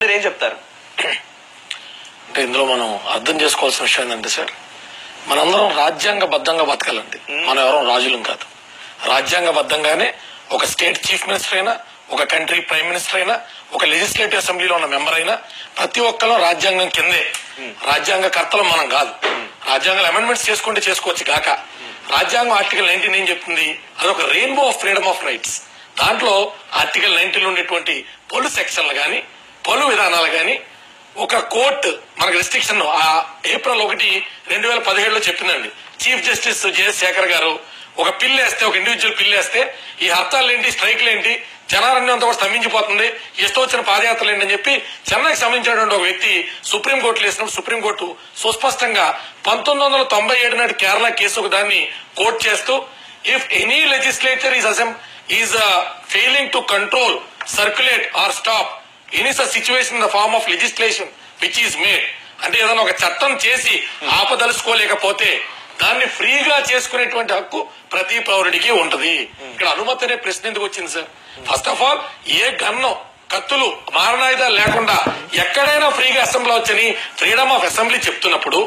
మీరు ఏం చెప్తారు? అంటే ఇందులో మనం అర్థం చేసుకోవాల్సిన విషయం ఏంటంటే సార్ మనందరం రాజ్యాంగబద్ధంగా బతకాలండి. మనం ఎవరం రాజులం కాదు. రాజ్యాంగబద్ధంగానే ఒక స్టేట్ చీఫ్ మినిస్టర్ అయినా ఒక కంట్రీ ప్రైమ్ మినిస్టర్ అయినా ఒక లెజిస్లేటివ్ అసెంబ్లీలో ఉన్న మెంబర్ అయినా ప్రతి ఒక్కరు రాజ్యాంగం కిందే. రాజ్యాంగ కర్తలు మనం కాదు. రాజ్యాంగం అమెండ్మెంట్స్ చేసుకుంటే చేసుకోవచ్చు కాక. రాజ్యాంగం ఆర్టికల్ నైన్టీన్ ఏం చెప్తుంది? అదొక rainbow of freedom of rights దాంట్లో ఆర్టికల్ నైన్టీన్ ఉండేటువంటి పలు సెక్షన్లు గాని పలు విధానాలు కానీ ఒక కోర్టు మనకు రిస్ట్రిక్షన్ ఆ ఏప్రిల్ ఒకటి రెండు వేల పదిహేడులో చెప్పిందండి. చీఫ్ జస్టిస్ జేఎస్ శేఖర్ గారు ఒక పిల్లు వేస్తే ఒక ఇండివిజువల్ పిల్లు వేస్తే ఈ హర్తాలు ఏంటి స్ట్రైక్లు ఏంటి జనాలన్నీ అంతా కూడా స్తంభించిపోతుంది ఇష్టం వచ్చిన పాదయాత్రలు ఏంటని చెప్పి చెన్నైకి సంబంధించినటువంటి ఒక వ్యక్తి సుప్రీంకోర్టులో వేసినప్పుడు సుప్రీంకోర్టు సుస్పష్టంగా పంతొమ్మిది వందల తొంభై ఏడు నాటి కేరళ కేసు ఒక దాన్ని కోర్టు చేస్తూ if any legislature is assembly is failing to control circulate or stop any such situation in the form of legislation which is made అంటే ఏదైనా ఒక చట్టం చేసి ఆపదలుచుకోలేకపోతే దాన్ని ఫ్రీగా చేసుకునేటువంటి హక్కు ప్రతి పౌరుడికి ఉంటది. ఇక్కడ అనుమతి అనే ప్రశ్న ఎందుకు వచ్చింది sir first of all a gun కత్తులు మారణాయుధాలు లేకుండా ఎక్కడైనా ఫ్రీగా అసెంబ్లీ వచ్చని ఫ్రీడమ్ ఆఫ్ అసెంబ్లీ చెప్తున్నప్పుడు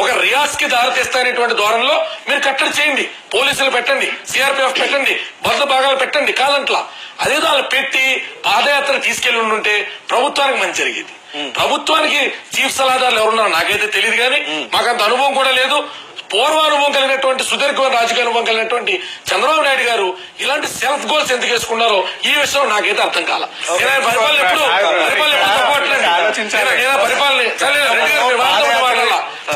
ఒక రియాజ్కి దారితీస్తానేటువంటి ధోరణిలో మీరు కట్టడి చేయండి. పోలీసులు పెట్టండి సిఆర్పిఎఫ్ పెట్టండి భద్ర భాగాలు పెట్టండి కాదంట్లా. అదే దాన్ని పెట్టి పాదయాత్ర తీసుకెళ్ళి ఉంటే ప్రభుత్వానికి మంచి జరిగేది. ప్రభుత్వానికి చీఫ్ సలహాదారులు ఎవరున్నారో నాకైతే తెలియదు కానీ మాకంత అనుభవం కూడా లేదు. పూర్వానుభవం కలిగినటువంటి సుదీర్ఘమైన రాజకీయ అనుభవం కలిగినటువంటి చంద్రబాబు నాయుడు గారు ఇలాంటి సెల్ఫ్ గోల్స్ ఎందుకు వేసుకున్నారో ఈ విషయం నాకైతే అర్థం కాల. పరిపాలన ఎప్పుడు? పరిపాలన.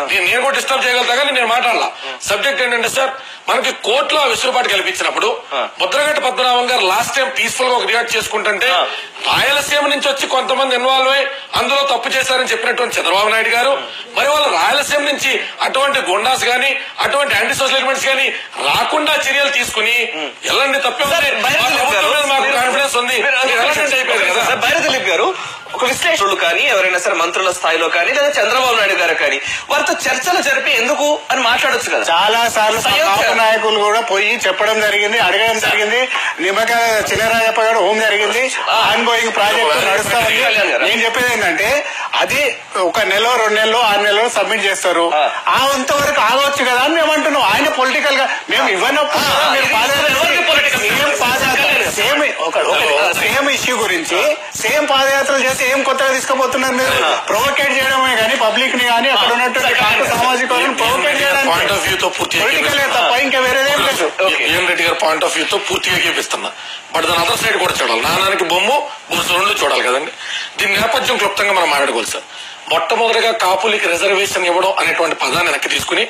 నేను- కూడా డిస్టర్బ్ చేయగలుగుతా కానీ నేను మాట్లాడాల. సబ్జెక్ట్ ఏంటంటే సార్ మనకి కోర్టులో వెసులుబాటు కల్పించినప్పుడు ముద్రగడ్డ పద్మనాభం గారు లాస్ట్ టైం పీస్ఫుల్గా ఒక రియాక్ట్ చేసుకుంటుంటే రాయలసీమ నుంచి వచ్చి కొంతమంది ఇన్వాల్వ్ అయ్యి అందులో తప్పు చేశారని చెప్పినటువంటి చంద్రబాబు నాయుడు గారు మరి వాళ్ళు రాయలసీమ నుంచి అటువంటి గుండాస్ గాని అటువంటి యాంటీ సోషల్ ఎలిమెంట్స్ గాని రాకుండా చర్యలు తీసుకుని ఎలాంటి తప్పే కాన్ఫిడెన్స్ ఉంది? మీరు మీరు ఎలాంటి అయిపోయారు కదా సార్, బైర దిలీప్ గారు ఒక విశ్లేషకులు కానీ ఎవరైనా సరే మంత్రుల స్థాయిలో కానీ లేదా చంద్రబాబు నాయుడు గారు కానీ వారితో చర్చలు జరిపి ఎందుకు అని మాట్లాడొచ్చు కదా. చాలా సార్లు నాయకులు కూడా పోయి చెప్పడం జరిగింది అడగడం జరిగింది నిమ్మకాయ చిన్నరాజప్ప గారు హోం జరిగింది ఆన్ గోయింగ్ ప్రాజెక్ట్ నడుస్తా. నేను చెప్పేది ఏంటంటే అది ఒక నెల రెండు నెలలు ఆరు నెలలు సబ్మిట్ చేస్తారు. ఆ. ఆ అంతవరకు ఆగవచ్చు కదా అని మేము అంటున్నాం. ఆయన పొలిటికల్గా మేము ఇవ్వనప్పుడు సేమ్ సేమ్ ఇష్యూ గురించి సేమ్ పాదయాత్రలు చేసి ఏం కొత్తగా తీసుకుపోతున్నారు మీరు? ప్రొవోకేట్ చేయడమే కానీ పబ్లిక్ని కానీ అక్కడ ఉన్నటువంటి కాపు సామాజిక పాయింట్ ఆఫ్ వ్యూ తో పూర్తిగా పొలిటికల్ తప్ప ఇంకా వేరేదేం లేదు. ఏం రెడ్డి గారి పాయింట్ ఆఫ్ వ్యూ తో పూర్తిగా గీపిస్తున్నా బట్ దాని అదర్ సైడ్ కూడా చూడాలి. నానానికి బొమ్ము బురుసు రెండు చూడాలి కదండి. దీని నేపథ్యం క్లుప్తంగా మనం మాట్లాడుకోవాలి సార్. మొట్టమొదటిగా కాపులకి రిజర్వేషన్ ఇవ్వడం అనేటువంటి పదాన్ని వెనక్కి తీసుకుని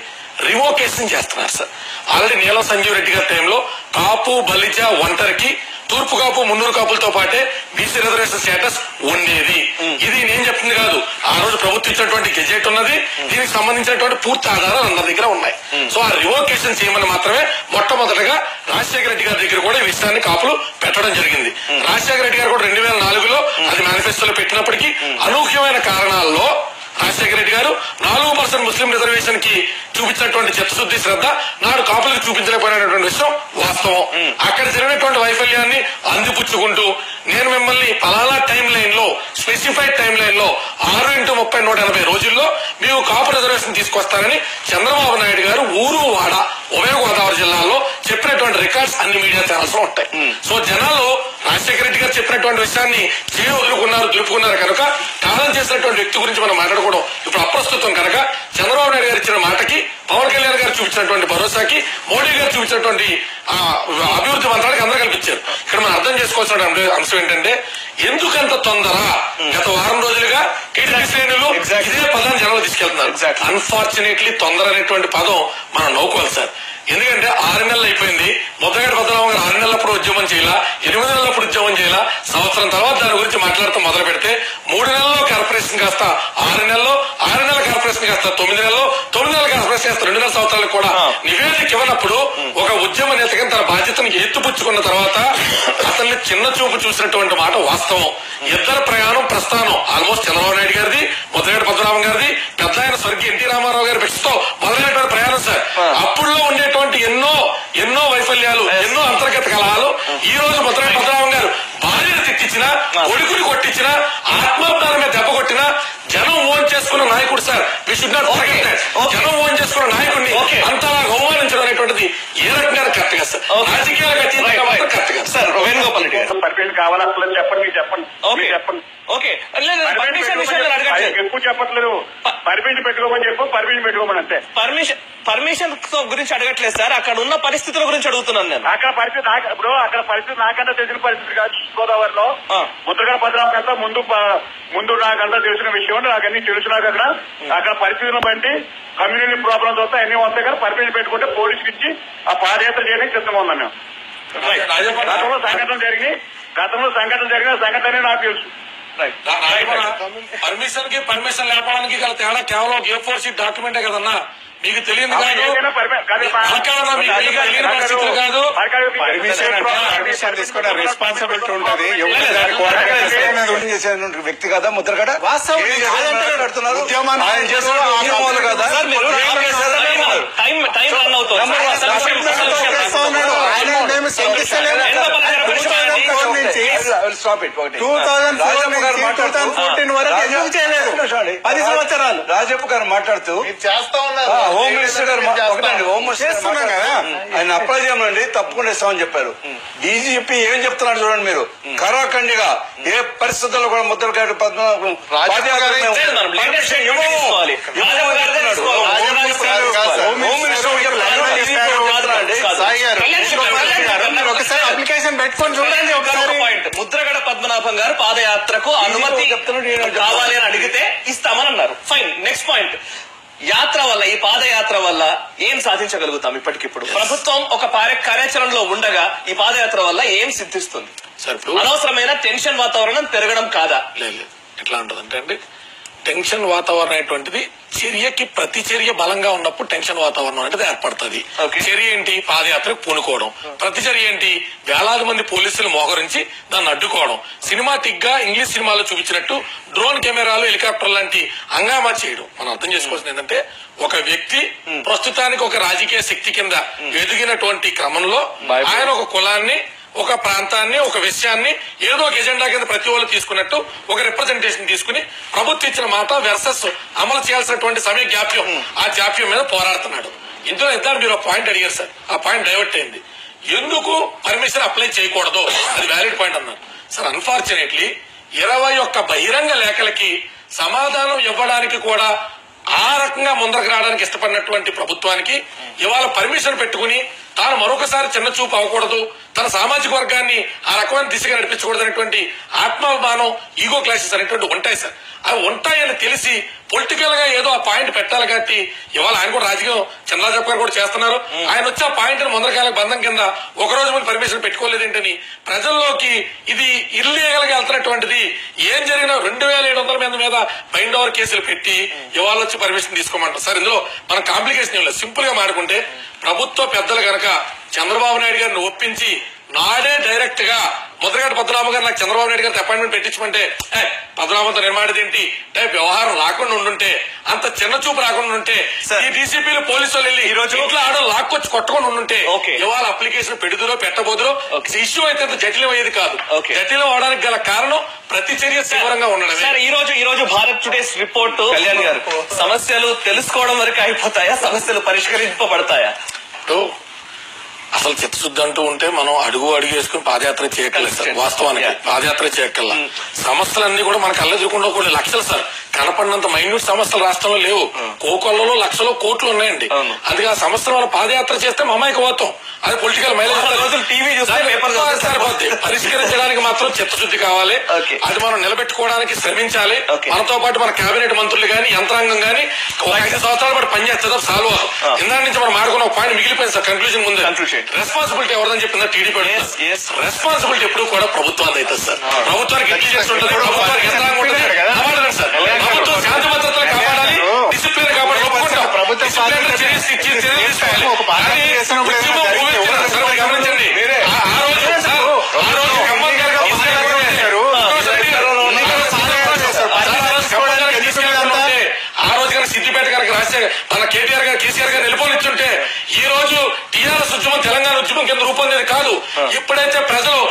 రివోకేషన్ చేస్తున్నారు సార్. ఆల్రెడీ నీలం సంజీవ్ రెడ్డి గారి టైంలో కాపు బలిజ ఒంటరికి తూర్పు కాపు మున్నూరు కాపులతో పాటే బీసీ రిజర్వేషన్ స్టేటస్ ఉండేది. ఇది నేను చెప్తుంది కాదు. ఆ రోజు ప్రభుత్వం ఇచ్చినటువంటి గెజెట్ ఉన్నది. దీనికి సంబంధించినటువంటి పూర్తి ఆధారాలు అందరి దగ్గర ఉన్నాయి. సో ఆ రివోకేషన్ చేయమని మాత్రమే మొట్టమొదటగా రాజశేఖర రెడ్డి గారి దగ్గర కూడా ఈ విషయాన్ని కాపులు పెట్టడం జరిగింది. రాజశేఖర రెడ్డి గారు కూడా రెండు వేల నాలుగులో అది మేనిఫెస్టోలో పెట్టినప్పటికీ అనూహ్యమైన కారణాల్లో రాజశేఖర రెడ్డి గారు నాలుగు పర్సెంట్ ముస్లిం రిజర్వేషన్కి చూపించినటువంటి చిత్తశుద్ధి శ్రద్ధ నాడు కాపులకు చూపించలేకపోయినటువంటి విషయం వాస్తవం. అక్కడ జరిగినటువంటి వైఫల్యాన్ని అందిపుచ్చుకుంటూ నేను మిమ్మల్ని పలానా టైం లైన్లో స్పెసిఫైడ్ టైం లైన్లో ఆరు ఇంటూ ముప్పై నూట ఎనభై రోజుల్లో మేము కాపు రిజర్వేషన్ తీసుకొస్తారని చంద్రబాబు నాయుడు గారు ఊరు వాడ ఉభయ గోదావరి జిల్లాలో చెప్పినటువంటి రికార్డ్స్ అన్ని మీడియా ఛానల్స్లో ఉంటాయి. సో జనాలు రాజశేఖర రెడ్డి గారు చెప్పినటువంటి విషయాన్ని చేయ వదులుకున్నారు దులుపుకున్నారు కనుక కాలం చేసినటువంటి వ్యక్తి గురించి మనం మాట్లాడుకోవడం ఇప్పుడు అప్రస్తుతం కనుక చంద్రబాబు నాయుడు గారు ఇచ్చిన మాటకి పవన్ కళ్యాణ్ గారు చూపించినటువంటి భరోసాకి మోడీ గారు చూపించినటువంటి ఆ, అభివృద్ధి మంత్రానికి అందరూ కల్పించారు ఇక్కడ మనం అర్థం చేసుకోవాల్సిన అంశం ఏంటంటే ఎందుకంత తొందర గత వారం రోజులుగా టీడీపీ శ్రేణులు. ఇదే పదాన్ని జనంలో తీసుకెళ్తున్నారు. అన్ఫార్చునేట్లీ తొందర అనేటువంటి పదం మనం నవ్వుకోవాలి సార్ ఎందుకంటే ఆరు నెలలు అయిపోయింది మొదటి పద్మనాభం గారు ఆరు నెలలప్పుడు ఉద్యమం చేయాల? ఎనిమిది నెలలప్పుడు ఉద్యమం చేయాల? సంవత్సరం తర్వాత దాని గురించి మాట్లాడుతూ మొదలు పెడితే మూడు నెలల్లో కార్పొరేషన్ కాస్త ఆరు నెలల్లో ఆరు నెలల కార్పొరేషన్ కాస్త తొమ్మిది నెలల్లో తొమ్మిది నెలల కార్పొరేషన్ కాస్త రెండు నెలల సంవత్సరాలకు కూడా నివేదిక ఇవ్వనప్పుడు ఒక ఉద్యమ నేతగా తన బాధ్యతను ఎత్తుపుచ్చుకున్న తర్వాత అతన్ని చిన్న చూపు చూసినటువంటి మాట వాస్తవం. ఇద్దరు ప్రయాణం ప్రస్థానం. ఆల్మోస్ట్ చంద్రబాబు నాయుడు గారిది మొదలైన పద్మనాభం గారిది పెద్ద ఆయన స్వర్గీయ ఎన్టీ రామారావు గారి పెట్టుతో మొదలైనటువంటి ప్రయాణం సార్. అప్పుడులో ఉండేటువంటి ఎన్నో ఎన్నో వైఫల్యాలు ఎన్నో అంతర్గత కలహాలు ఈ రోజు మొదలైన పద్మనాభం గారు భార్యను తిట్టించిన కొడుకుని కొట్టించిన ఆత్మాభిమానం మీద కొట్టినా జనం ఓన్ చేసుకున్న నాయకుడు sir we should not Okay. Okay. జనం ఓన్ చేసుకున్న నాయకుడిని Okay. అంతలా అవమానించడం అనేటువంటిది ఏ రకంగా కరెక్ట్గా సార్. రాజకీయాలకు అతీతంగా మాత్రం కరెక్ట్గా సార్ వేణుగోపాల్ రెడ్డి గారు. పర్మిషన్ కావాలా? అసలు చెప్పండి మీరు చెప్పండి. ఓకే ఓకే ఎక్కువ చెప్పట్లేదు? పర్మిషన్ పెట్టుకోమని చెప్పు పర్మిషన్ పెట్టుకోమని అంతే. పర్మిషన్ పర్మిషన్ గురించి అడగట్లేదు సార్. అక్కడ ఉన్న పరిస్థితుల గురించి అడుగుతున్నాను నేను. అక్కడ పరిస్థితి నాకు ఇప్పుడు అక్కడ పరిస్థితి నాకంతా తెలిసిన పరిస్థితి కాదు గోదావరిలో. ముద్రగడ భద్రాకంతా ముందు ముందు నాకంతా తెలిసిన విషయం నాకు అన్ని తెలుసు నాకు అక్కడ. అక్కడ పరిస్థితులను బట్టి కమ్యూనిటీ ప్రాబ్లమ్స్ వస్తాయి అన్ని వస్తాయి కానీ పర్మిషన్ పెట్టుకుంటే పోలీసుకి ఇచ్చి ఆ పాదయాత్ర చేయడానికి సిద్ధంగా ఉన్నాం మేము. గతంలో సంఘటన జరిగినాయి. గతంలో సంఘటన జరిగిన సంఘటన నాకు తెలుసు. పర్మిషన్కి పర్మిషన్ లేపడానికి గల తేడా కేవలం ఏ ఫోర్ సీట్ డాక్యుమెంటే కదన్నా? మీకు తెలియదు కాదు పరిస్థితులు పర్మిషన్ రెస్పాన్సిబిలిటీ ఉంటది చేసిన వ్యక్తి కదా ఉద్యమాలు కదా? టైం థౌజండ్ ఫోర్టీన్ వరకు ఎందుకు చేయలేదు పది సంవత్సరాలు. రాజప్ప గారు మాట్లాడుతూ చేస్తా ఉన్నారు. హోమ్ మినిస్టర్ గారు ఒకటండి హోమ్ మినిస్టర్ కదా. ఆయన అప్లై చేయమండి తప్పకుండా ఇస్తామని చెప్పారు. డీజీపీ ఏం చెప్తున్నాడు చూడండి మీరు? కరాఖండిగా ఏ పరిస్థితుల్లో కూడా మినిస్టర్ కాదు. ఒకసారి అప్లికేషన్ పెట్టుకొని చూడండి ఒకసారి. పద్మనాభం గారు పాదయాత్రకు అనుమతి. కావాలి అని అడిగితే ఇస్తామని అన్నారు ఫైన్ నెక్స్ట్ పాయింట్ యాత్ర వల్ల ఈ పాదయాత్ర వల్ల ఏం సాధించగలుగుతాం ఇప్పటికిప్పుడు? ప్రభుత్వం ఒక కార్యాచరణలో ఉండగా ఈ పాదయాత్ర వల్ల ఏం సిద్ధిస్తుంది? అనవసరమైన టెన్షన్ వాతావరణం పెరగడం కాదా. ఎట్లా ఉంటదంటే అండి టెన్షన్ వాతావరణం అనేటువంటిది చర్యకి ప్రతి చర్య బలంగా ఉన్నప్పుడు టెన్షన్ వాతావరణం అనేది ఏర్పడుతుంది. చర్య ఏంటి? పాదయాత్రకు పూనుకోవడం. ప్రతి చర్య ఏంటి? వేలాది మంది పోలీసులు మోహరించి దాన్ని అడ్డుకోవడం. సినిమాటిక్గా ఇంగ్లీష్ సినిమాలో చూపించినట్టు డ్రోన్ కెమెరాలు హెలికాప్టర్ లాంటి హంగామా చేయడం. మనం అర్థం చేసుకోవాల్సింది ఏంటంటే ఒక వ్యక్తి ప్రస్తుతానికి ఒక రాజకీయ శక్తి కింద ఎదిగినటువంటి క్రమంలో ఆయన ఒక కులాన్ని ఒక ప్రాంతాన్ని ఒక విషయాన్ని ఏదో ఒక ఎజెండా కింద ప్రతి వాళ్ళు తీసుకున్నట్టు ఒక రిప్రజెంటేషన్ తీసుకుని ప్రభుత్వం ఇచ్చిన మాట వెర్సెస్ అమలు చేయాల్సినటువంటి సమయ జాప్యం ఆ జాప్యం మీద పోరాడుతున్నాడు. ఇందులో ఇద్దరు మీరు పాయింట్ అడిగారు సార్. ఆ పాయింట్ డైవర్ట్ అయింది. ఎందుకు పర్మిషన్ అప్లై చేయకూడదు? అది వ్యాలిడ్ పాయింట్ అన్నారు. సార్ అన్ఫార్చునేట్లీ ఇరవై ఒక్క బహిరంగ లేఖలకి సమాధానం ఇవ్వడానికి కూడా ఆ రకంగా ముందరకు రావడానికి ఇష్టపడినటువంటి ప్రభుత్వానికి ఇవాళ పర్మిషన్ పెట్టుకుని తాను మరొకసారి చిన్న చూపు అవ్వకూడదు. తన సామాజిక వర్గాన్ని ఆ రకమైన దిశగా నడిపించకూడదు అనేటువంటి ఆత్మాభిమానం ఈగో క్లాసెస్ అనేటువంటి ఉంటాయి సార్. అవి ఉంటాయని తెలిసి పొలిటికల్గా ఏదో ఆ పాయింట్ పెట్టాలి కాబట్టి ఇవాళ ఆయన కూడా రాజకీయం చంద్రరాజప్ప గారు కూడా చేస్తున్నారు. ఆయన వచ్చి ఆ పాయింట్ ముందరకాల బంధం కింద ఒక రోజు ముందు పర్మిషన్ పెట్టుకోలేదేంటని ప్రజల్లోకి ఇది ఇల్లీగల్గా వెళ్తున్నటువంటిది. ఏం జరిగినా రెండు వేల ఏడు వందల మంది మీద బైండ్ ఓవర్ కేసులు పెట్టి ఇవాళ వచ్చి పర్మిషన్ తీసుకోమంటారు. సార్ ఇందులో మన కాంప్లికేషన్ ఏం లేదు. సింపుల్గా మాడుకుంటే ప్రభుత్వ పెద్దలు గనక చంద్రబాబు నాయుడు గారిని ఒప్పించి నాడే డైరెక్ట్గా ముద్రగడ పద్మనాభ గారు నాకు చంద్రబాబు నాయుడు గారికి అపాయింట్మెంట్ పెట్టించమంటే పద్మనాభంతో నిర్మాణది ఏంటి టైప్ వ్యవహారం రాకుండా ఉండుంటే అంత చిన్న చూపు రాకుండా ఉంటే. ఈ డీసీపీలు పోలీసు వాళ్ళు వెళ్ళి ఈ రోజు- ఇంట్లో ఆడ లాక్కొచ్చి కొట్టకుండా ఉండుంటే. ఇవాళ అప్లికేషన్ పెడుదురో పెట్టబోదురో. ఇష్యూ అయితే అంత జటిలం అయ్యేది కాదు. జటిలం అవడానికి గల కారణం ప్రతి చర్య తీవ్రంగా ఉండడమే సార్ ఈ రోజు ఈ రోజు భారత్ టుడేస్ రిపోర్ట్ కళ్యాణ్ గారు సమస్యలు తెలుసుకోవడం వరకు అయిపోతాయా సమస్యలు పరిష్కరింపబడతాయా అసలు చిత్తశుద్ధి అంటూ ఉంటే మనం అడుగు అడుగు వేసుకుని పాదయాత్ర చేయక్కర్లేదు సార్. వాస్తవానికి. పాదయాత్ర చేయక్కర్లా సమస్యలన్నీ కూడా మనకు అల్లెదుకుండా కొన్ని లక్షలు సార్ కనపడినంత మైన్యూట్ సమస్యలు రాష్ట్రంలో లేవు. కోకొల్లలో లక్షలు కోట్లు ఉన్నాయండి. అందుకే ఆ సమస్యల వల్ల పాదయాత్ర చేస్తే మమ్మాయికి పోతాం. అది పొలిటికల్ రోజులు TV చూస్తే పరిష్కరించడానికి మాత్రం చిత్తశుద్ధి కావాలి. అది మనం నిలబెట్టుకోవడానికి శ్రమించాలి. మనతో పాటు మన కేబినెట్ మంత్రులు గాని యంత్రాంగం గాని ఒక ఐదు సంవత్సరాల పాటు పనిచేస్తే సాల్వ్. ఇందా నుంచి మనం మాడుకున్న ఒక పాయింట్ మిగిలిపోయింది సార్ కన్క్లూజన్ ముందు. రెస్పాన్సిబిలిటీ ఎవరిదని చెప్పిందా టీడీపీ. రెస్పాన్సిబిలిటీ ఎప్పుడు కూడా ప్రభుత్వానికి అవుతుంది సార్ ప్రభుత్వానికి ఇంటెలిజెన్స్ ఉంటుంది ప్రభుత్వానికి యంత్రాంగం ఉంటుంది. సార్. ప్రభుత్వం శాంతి భద్రతలు కాపాడాలి డిసిప్లిన్ కాపాడాలి ఒప్పుకుంటాం. గమనించండి. ఆ- రోజు ఆ రోజు ఖమ్మం గారు తీసుకెళ్ళారు. చేశారు. ఒక్కోసారి ఆ రోజు కనుక సిద్దిపేట కనుక రాజశేఖర్ మన కేటీఆర్ గారు కేసీఆర్ గారు వెళ్ళిపోనిచ్చుంటే ఈ రోజు టీఆర్ఎస్ ఉద్యమం తెలంగాణ ఉద్యమం కింద రూపొందేది కాదు. ఇప్పుడైతే ప్రజలు